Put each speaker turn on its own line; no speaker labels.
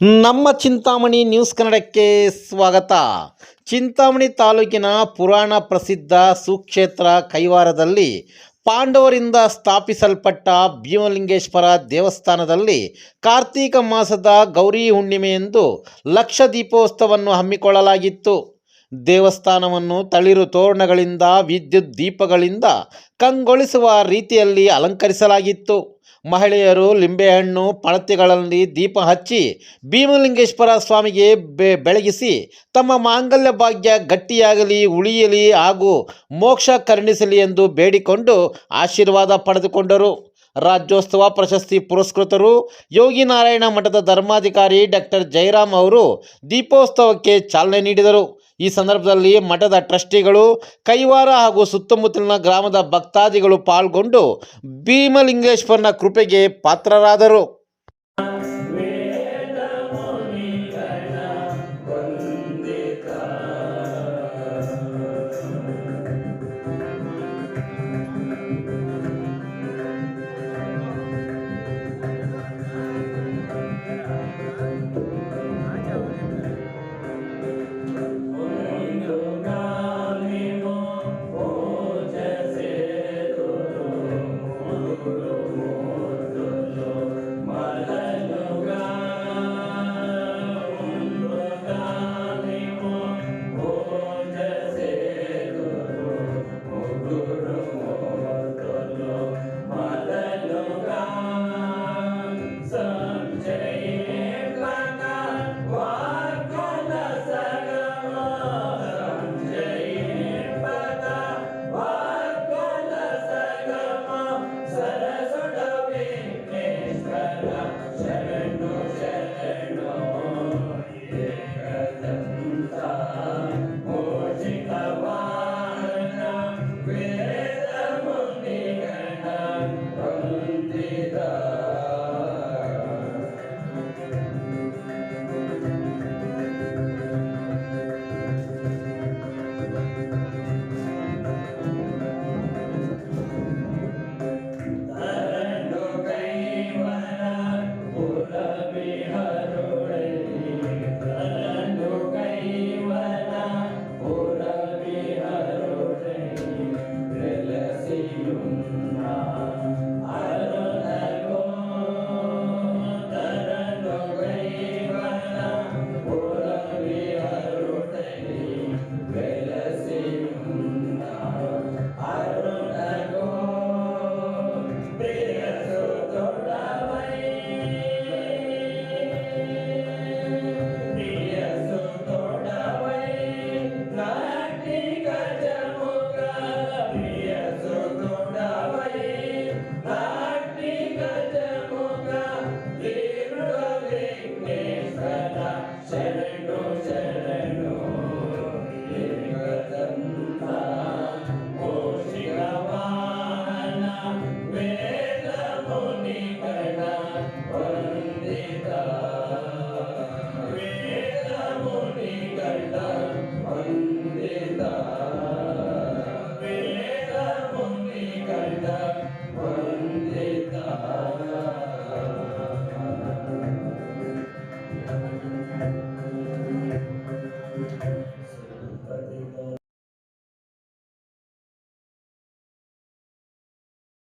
ನಮ್ಮ ಚಿಂತಾಮಣಿ ನ್ಯೂಸ್ ಕನ್ನಡಕ್ಕೆ ಸ್ವಾಗತ. ಚಿಂತಾಮಣಿ ತಾಲೂಕಿನ ಪುರಾಣ ಪ್ರಸಿದ್ಧ ಸುಕ್ಷೇತ್ರ ಕೈವಾರದಲ್ಲಿ ಪಾಂಡವರಿಂದ ಸ್ಥಾಪಿಸಲ್ಪಟ್ಟ ಭೀಮಲಿಂಗೇಶ್ವರ ದೇವಸ್ಥಾನದಲ್ಲಿ ಕಾರ್ತೀಕ ಮಾಸದ ಗೌರಿ ಹುಣ್ಣಿಮೆಯಂದು ಲಕ್ಷ ದೀಪೋತ್ಸವವನ್ನು ಹಮ್ಮಿಕೊಳ್ಳಲಾಗಿತ್ತು. ದೇವಸ್ಥಾನವನ್ನು ತಳಿರು ತೋರಣಗಳಿಂದ, ವಿದ್ಯುತ್ ದೀಪಗಳಿಂದ ಕಂಗೊಳಿಸುವ ರೀತಿಯಲ್ಲಿ ಅಲಂಕರಿಸಲಾಗಿತ್ತು. ಮಹಿಳೆಯರು ಲಿಂಬೆಹಣ್ಣು ಪಣತಿಗಳಲ್ಲಿ ದೀಪ ಹಚ್ಚಿ ಭೀಮಲಿಂಗೇಶ್ವರ ಸ್ವಾಮಿಗೆ ಬೆ, ಬೆಳಗಿಸಿ ತಮ್ಮ ಮಾಂಗಲ್ಯ ಭಾಗ್ಯ ಗಟ್ಟಿಯಾಗಲಿ, ಉಳಿಯಲಿ ಹಾಗೂ ಮೋಕ್ಷ ಕರುಣಿಸಲಿ ಎಂದು ಬೇಡಿಕೊಂಡು ಆಶೀರ್ವಾದ ಪಡೆದುಕೊಂಡರು. ರಾಜ್ಯೋತ್ಸವ ಪ್ರಶಸ್ತಿ ಪುರಸ್ಕೃತರು ಯೋಗಿನಾರಾಯಣ ಮಠದ ಧರ್ಮಾಧಿಕಾರಿ ಡಾಕ್ಟರ್ ಜಯರಾಮ್ ಅವರು ದೀಪೋತ್ಸವಕ್ಕೆ ಚಾಲನೆ ನೀಡಿದರು. ಈ ಸಂದರ್ಭದಲ್ಲಿ ಮಠದ ಟ್ರಸ್ಟಿಗಳು ಕೈವಾರ ಹಾಗೂ ಸುತ್ತಮುತ್ತಲಿನ ಗ್ರಾಮದ ಭಕ್ತಾದಿಗಳು ಪಾಲ್ಗೊಂಡು ಭೀಮಲಿಂಗೇಶ್ವರನ ಕೃಪೆಗೆ ಪಾತ್ರರಾದರು. Lord,